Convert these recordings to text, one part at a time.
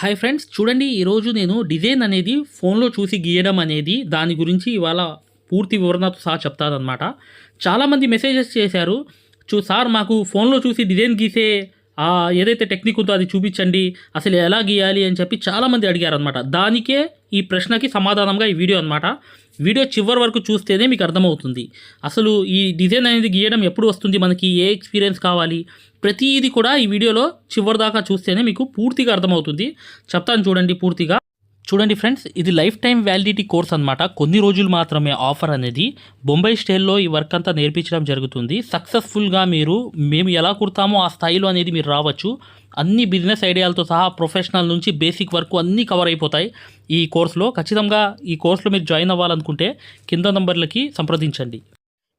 Hi friends చూడండి ఈరోజు నేను డిజైన్ అనేది ఫోన్లో చూసి గీయడం అనేది దాని గురించి ఇవాళ పూర్తి వివరణతో సహా చెప్తానమాట చాలామంది మెసేజెస్ చేశారు. చూ సార్ మాకు ఫోన్లో చూసి డిజైన్ గీసే ఏదైతే టెక్నిక్ ఉందో అది చూపించండి అసలు ఎలా గీయాలి అని చెప్పి చాలామంది అడిగారు అనమాట దానికే ఈ ప్రశ్నకి సమాధానంగా ఈ వీడియో అనమాట వీడియో చివరి వరకు చూస్తేనే మీకు అర్థమవుతుంది. అసలు ఈ డిజైన్ అనేది గీయడం ఎప్పుడు వస్తుంది? మనకి ఏ ఎక్స్పీరియన్స్ కావాలి? ప్రతిదీ కూడా ఈ వీడియోలో చివరి దాకా చూస్తేనే మీకు పూర్తిగా అర్థమవుతుంది. చెప్తాను చూడండి పూర్తిగా. చూడండి ఫ్రెండ్స్ ఇది లైఫ్ టైం వ్యాలిడిటీ కోర్స్ అనమాట కొన్ని రోజులు మాత్రమే ఆఫర్ అనేది. బొంబాయి స్టైల్లో ఈ వర్క్ అంతా నేర్పించడం జరుగుతుంది. సక్సెస్ఫుల్గా మీరు మేము ఎలా కుడతామో ఆ స్థాయిలో అనేది మీరు రావచ్చు. అన్ని బిజినెస్ ఐడియాలతో సహా ప్రొఫెషనల్ నుంచి బేసిక్ వరకు అన్నీ కవర్ అయిపోతాయి ఈ కోర్సులో. ఖచ్చితంగా ఈ కోర్సులో మీరు జాయిన్ అవ్వాలనుకుంటే కింద నంబర్లకి సంప్రదించండి.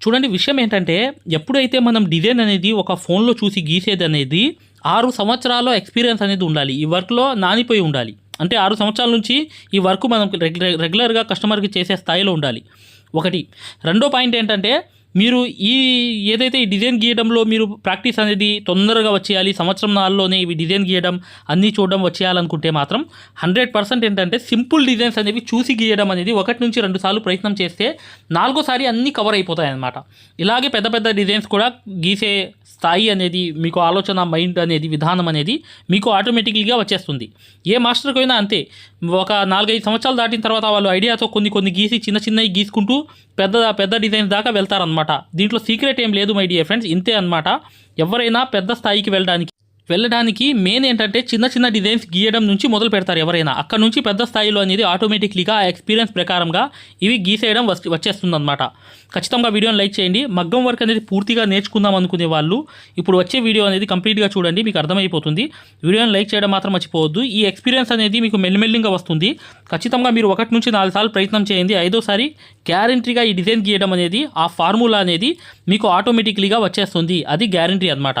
చూడండి విషయం ఏంటంటే ఎప్పుడైతే మనం డిజైన్ అనేది ఒక ఫోన్లో చూసి గీసేది అనేది ఆరు సంవత్సరాల ఎక్స్పీరియన్స్ అనేది ఉండాలి. ఈ వర్క్లో నానిపోయి ఉండాలి. అంటే ఆరు సంవత్సరాల నుంచి ఈ వర్క్ మనం రెగ్యులర్గా కస్టమర్కి చేసే స్థాయిలో ఉండాలి. ఒకటి. రెండో పాయింట్ ఏంటంటే మీరు ఈ ఏదైతే ఈ డిజైన్ గీయడంలో మీరు ప్రాక్టీస్ అనేది తొందరగా వచ్చేయాలి సంవత్సరం నాలుగులోనే ఇవి డిజైన్ గీయడం అన్నీ చూడడం వచ్చేయాలనుకుంటే మాత్రం హండ్రెడ్ పర్సెంట్ ఏంటంటే సింపుల్ డిజైన్స్ అనేవి చూసి గీయడం అనేది ఒకటి నుంచి రెండు సార్లు ప్రయత్నం చేస్తే నాలుగోసారి అన్నీ కవర్ అయిపోతాయి అన్నమాట ఇలాగే పెద్ద పెద్ద డిజైన్స్ కూడా గీసే స్థాయి అనేది మీకు ఆలోచన మైండ్ అనేది విధానం అనేది మీకు ఆటోమేటిక్గా వచ్చేస్తుంది. ఏ మాస్టర్కి అయినా అంతే. ఒక నాలుగైదు సంవత్సరాలు దాటిన తర్వాత వాళ్ళు ఐడియాతో కొన్ని కొన్ని గీసి చిన్న చిన్నవి గీసుకుంటూ పెద్ద పెద్ద డిజైన్స్ దాకా వెళ్తారనమాట దీంట్లో సీక్రెట్ ఏం లేదు మై డియర్ ఫ్రెండ్స్ ఇంతే అనమాట ఎవరైనా పెద్ద స్థాయికి వెళ్ళడానికి వెళ్ళడానికి మెయిన్ ఏంటంటే చిన్న చిన్న డిజైన్స్ గీయడం నుంచి మొదలు పెడతారు ఎవరైనా. అక్కడ నుంచి పెద్ద స్థాయిలో అనేది ఆటోమేటిక్లీగా ఆ ఎక్స్పీరియన్స్ ప్రకారంగా ఇవి గీసేయడం వచ్చేస్తుంది అనమాట ఖచ్చితంగా వీడియోని లైక్ చేయండి. మగ్గం వర్క్ అనేది పూర్తిగా నేర్చుకుందాం అనుకునే వాళ్ళు ఇప్పుడు వచ్చే వీడియో అనేది కంప్లీట్గా చూడండి. మీకు అర్థమైపోతుంది. వీడియోని లైక్ చేయడం మాత్రం మర్చిపోవద్దు. ఈ ఎక్స్పీరియన్స్ అనేది మీకు మెల్లిమెల్లిగా వస్తుంది. ఖచ్చితంగా మీరు ఒకటి నుంచి నాలుగు సార్లు ప్రయత్నం చేయండి. ఐదోసారి గ్యారంటీగా ఈ డిజైన్ గీయడం అనేది ఆ ఫార్ములా అనేది మీకు ఆటోమేటిక్లీగా వచ్చేస్తుంది. అది గ్యారంటీ అనమాట